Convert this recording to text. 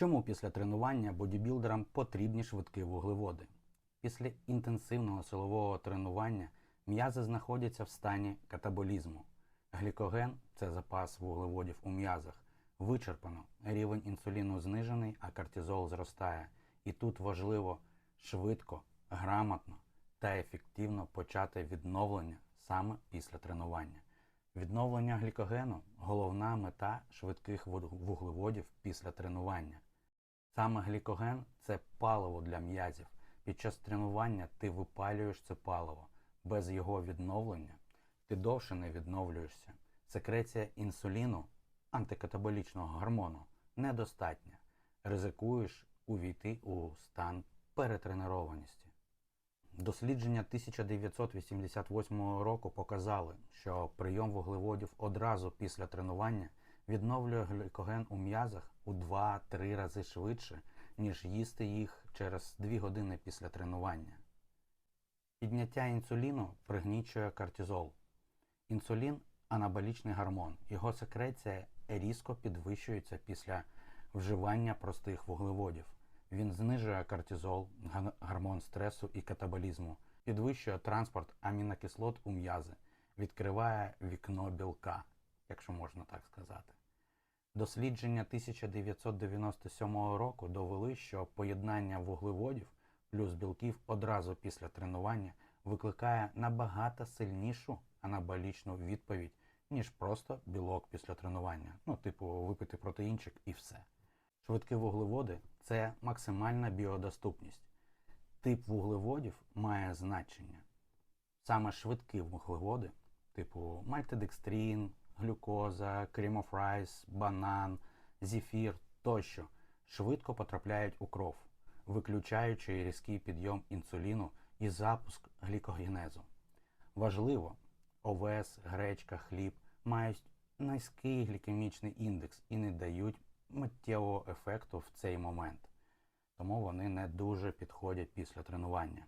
Чому після тренування бодібілдерам потрібні швидкі вуглеводи? Після інтенсивного силового тренування м'язи знаходяться в стані катаболізму. Глікоген це запас вуглеводів у м'язах. Вичерпано, рівень інсуліну знижений, а кортизол зростає. І тут важливо швидко, грамотно та ефективно почати відновлення саме після тренування. Відновлення глікогену головна мета швидких вуглеводів після тренування. Саме глікоген це паливо для м'язів. Під час тренування ти випалюєш це паливо. Без його відновлення ти довше не відновлюєшся. Секреція інсуліну, антикатаболічного гормону, недостатня. Ризикуєш увійти у стан перетренованості. Дослідження 1988 року показали, що прийом вуглеводів одразу після тренування відновлює глікоген у м'язах у 2-3 рази швидше, ніж їсти їх через 2 години після тренування. Підняття інсуліну пригнічує кортизол. Інсулін анаболічний гормон. Його секреція різко підвищується після вживання простих вуглеводів. Він знижує кортизол, гормон стресу і катаболізму, підвищує транспорт амінокислот у м'язи, відкриває вікно білка, якщо можна так сказати. Дослідження 1997 року довели, що поєднання вуглеводів плюс білків одразу після тренування викликає набагато сильнішу анаболічну відповідь, ніж просто білок після тренування. Ну, типу, випити протеїнчик і все. Швидкі вуглеводи це максимальна біодоступність. Тип вуглеводів має значення. Саме швидкі вуглеводи, типу мальтидекстрін, глюкоза, крімофрайс, банан, зефір тощо, швидко потрапляють у кров, виключаючи різкий підйом інсуліну і запуск глікогенезу. Важливо, овес, гречка, хліб мають низький глікемічний індекс і не дають миттєвого ефекту в цей момент. Тому вони не дуже підходять після тренування.